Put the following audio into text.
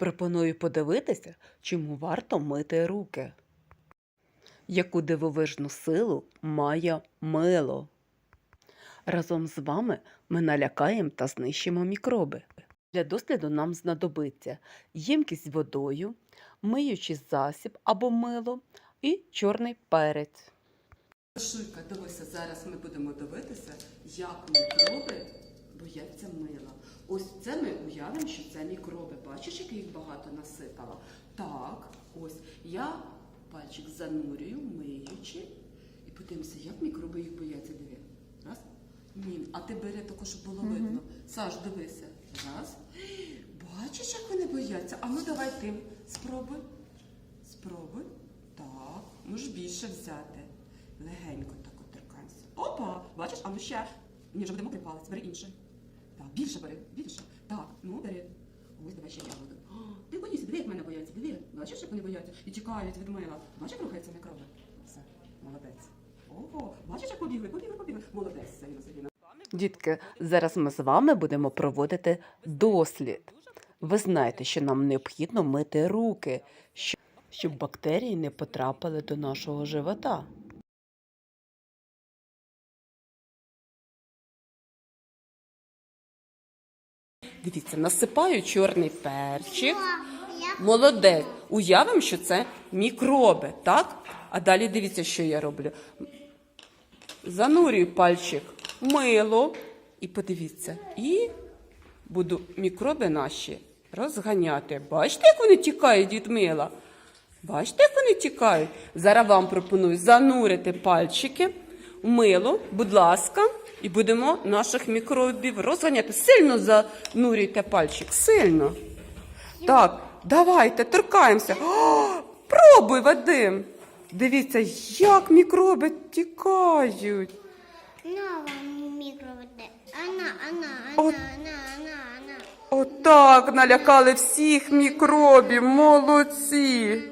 Пропоную подивитися, чому варто мити руки. Яку дивовижну силу має мило. Разом з вами ми налякаємо та знищимо мікроби. Для досліду нам знадобиться ємкість водою, миючий засіб або мило і чорний перець. Шуйка, дивися, зараз ми будемо дивитися, як мікроби. Ось це ми уявимо, що це мікроби. Бачиш, як їх багато насипала? Так, ось я пальчик занурюю, миючи, і подивимося, як мікроби їх бояться. Диви. Раз. Ні. А ти бери також, щоб було видно. Саш, дивися. Раз. Бачиш, як вони бояться? А ну давай ти спробуй. Спробуй. Так. Можеш більше взяти. Легенько так от. Опа! Бачиш, а ну ще. Ні, вже буде мокрий палець, бери інший. Так, більше бери, більше. Так, ну бери. Ось давай ще я буду. Ти боїшся, диви, як мене бояться, диви. Бачиш, як вони бояться? І тікають від мила. Бачиш, як рухаються мікроби? Все, молодець. Ого, бачиш, як побігли, побігли, побігли. Молодець, Сергій Сергійовна. Дітки, зараз ми з вами будемо проводити дослід. Ви знаєте, що нам необхідно мити руки, щоб бактерії не потрапили до нашого живота. Дивіться, насипаю чорний перчик. Молодець. Уявимо, що це мікроби, так? А далі дивіться, що я роблю. Занурюю пальчик в мило і подивіться. І буду мікроби наші розганяти. Бачите, як вони тікають від мила? Бачите, як вони тікають? Зараз вам пропоную занурити пальчики мило, будь ласка, і будемо наших мікробів розганяти. Сильно занурюйте пальчик, сильно. Так, давайте, торкаємося. О, пробуй, Вадим. Дивіться, як мікроби тікають. От. она, она. Отак налякали всіх мікробів, молодці.